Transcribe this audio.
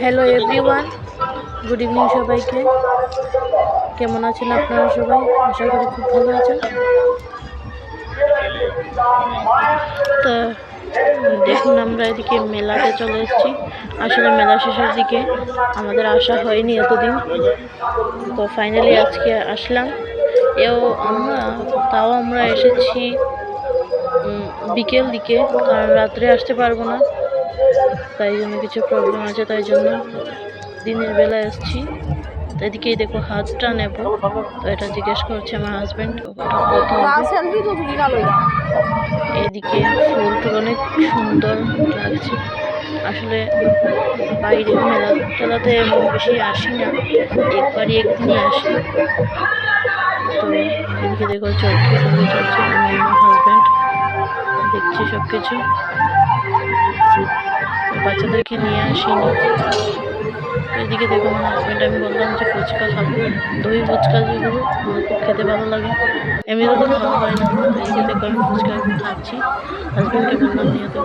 Hello everyone good evening সবাইকে। কেমন আছেন আপনারা সবাই? আশা করি খুব ভালো আছেন। তো, দেখুন, আমরা এদিকে মেলাতে চলে এসেছি। আসলে মেলা শেষের দিকে আমাদের আসা হয়নি এতদিন। তো ফাইনালি আজকে আসলাম। এও আমরা, তাও আমরা এসেছি বিকেল দিকে, কারণ রাত্রে আসতে পারব না। তাই জন্য কিছু প্রবলেম আছে, তাই জন্য দিনের বেলা এসেছি এদিকেই দেখো হাতটা নেব, তো এটা জিজ্ঞেস করছে আমার হাজব্যান্ড এদিকে ফুলটা অনেক সুন্দর লাগছে। আসলে বাইরে মেলা টেলাতে এমন বেশি আসি না, একবারই একদিনই আসি। তো এদিকে দেখো চলছে চলছে আমি আমার হাজব্যান্ড দেখছি সব কিছু বাচ্চাদেরকে নিয়ে আসিনি। এদিকে দেখো আমার হাজব্যান্ড আমি বললাম যে ফুচকা খাব, দই ফুচকা যেগুলো আমার খুব খেতে ভালো লাগে। এমনি তো খাওয়া হয় না। এদিকে দেখো আমি ফুচকা খাচ্ছি। হাজব্যান্ডকে বললাম নিয়ে তো